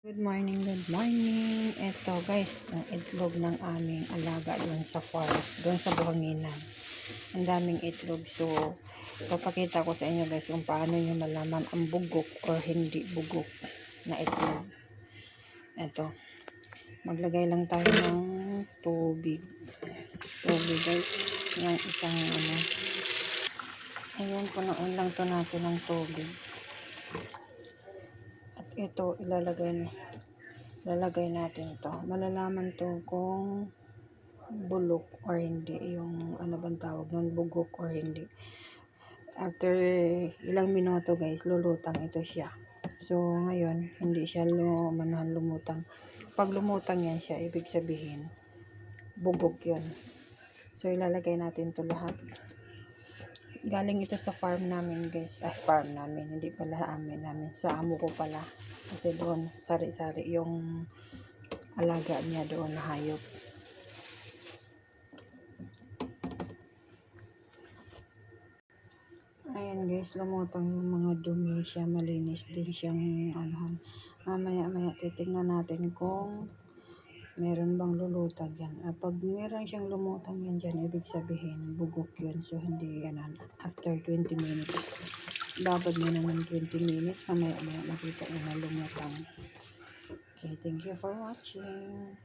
Good morning, good morning. Ito guys, ang itlog ng aming alaga doon sa farm, doon sa buhanginan. Ang daming itlog. So, papakita ko sa inyo guys kung paano nyo malaman ang bugok or hindi bugok na itlog. Ito. Maglagay lang tayo ng tubig. Tubig guys. Yung isang ano. Ayan, punuin lang to natin ng tubig. Ito, ilalagay na. Lalagay natin to. Malalaman to kung bulok or hindi. Yung ano bang tawag nun, bugok or hindi. After ilang minuto guys, lulutang ito siya. So, ngayon, hindi siya lumanan lumutang. Pag lumutang yan siya, ibig sabihin, bugok yun. So, ilalagay natin to lahat. Galing ito sa farm namin guys. Ay, farm namin. Hindi pala amin namin. Sa amo ko pala. Kasi doon, sari-sari yung alaga niya doon na hayop. Ayan guys, lumutang yung mga dumi siya. Malinis din siyang ano. Mamaya-maya titignan natin kung meron bang lulutang yan. Ah, pag meron siyang lumutang yan dyan, ibig sabihin, bugok yun. So, hindi yan. After 20 minutes, babad mo naman 20 minutes, mamaya-maya makita nyo na lumutang. Okay, thank you for watching.